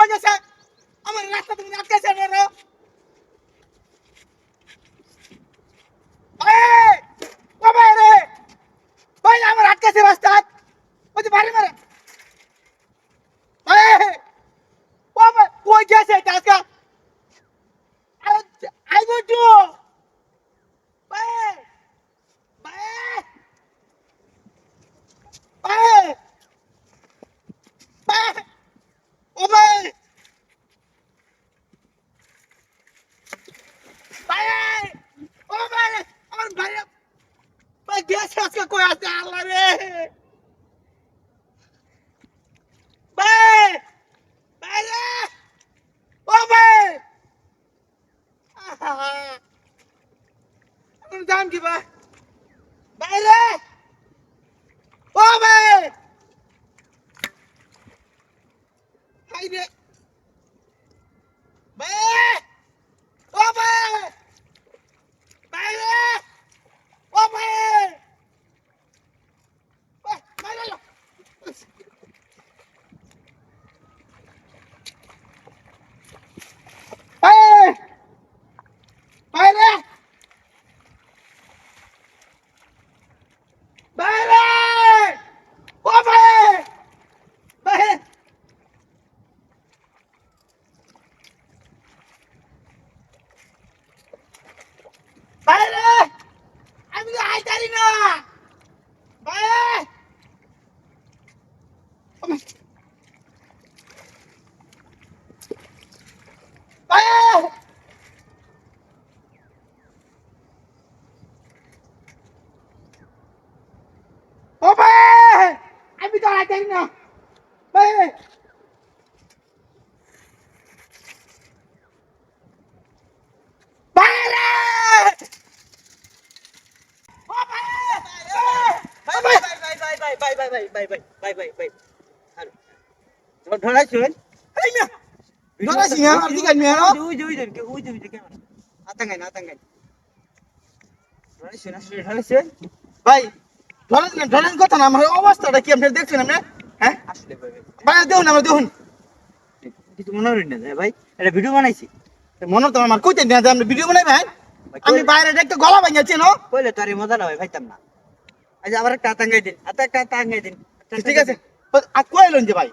কয়ে গেছে। আমার রাস্তা তুমি আটকেছে আমার আটকেছে রাস্তা। বলছি, বাড়ি মারে। কই গেছে আজকে? আই নাম কি ভাই বাইরে ও ভাই হাই ও ভাই আমি তো আর দেখি না ভাই ধরাইছেন ধরাইছি হ্যাঁ আর দিকে মেয়ে ওই যে ওই যে ওই যে ওই যে কেমন আতাঙ্গাই না আতাঙ্গাই ধরাইছেন আসলে ধরাইছেন ভাই ধরেন না ধরেন কথা না আমার অবস্থাটা কি আপনি দেখছেন আপনি? হ্যাঁ? ভাই দেখুন আমার দেখুন। কিছু মনে হল না ভাই এটা ভিডিও বানাইছি। মনে তো আমার কইতে না যে আপনি ভিডিও বানাই ভাই। আমি বাইরে দেখতে গলা ভাঙিয়েছি নো? কইলে তো আরে মজা না ভাই ভাইতাম না। আজ আবার একটা আতাঙ্গাই দিন আতা একটা আতাঙ্গাই দিন। ঠিক আছে। আর কইলেন যে ভাই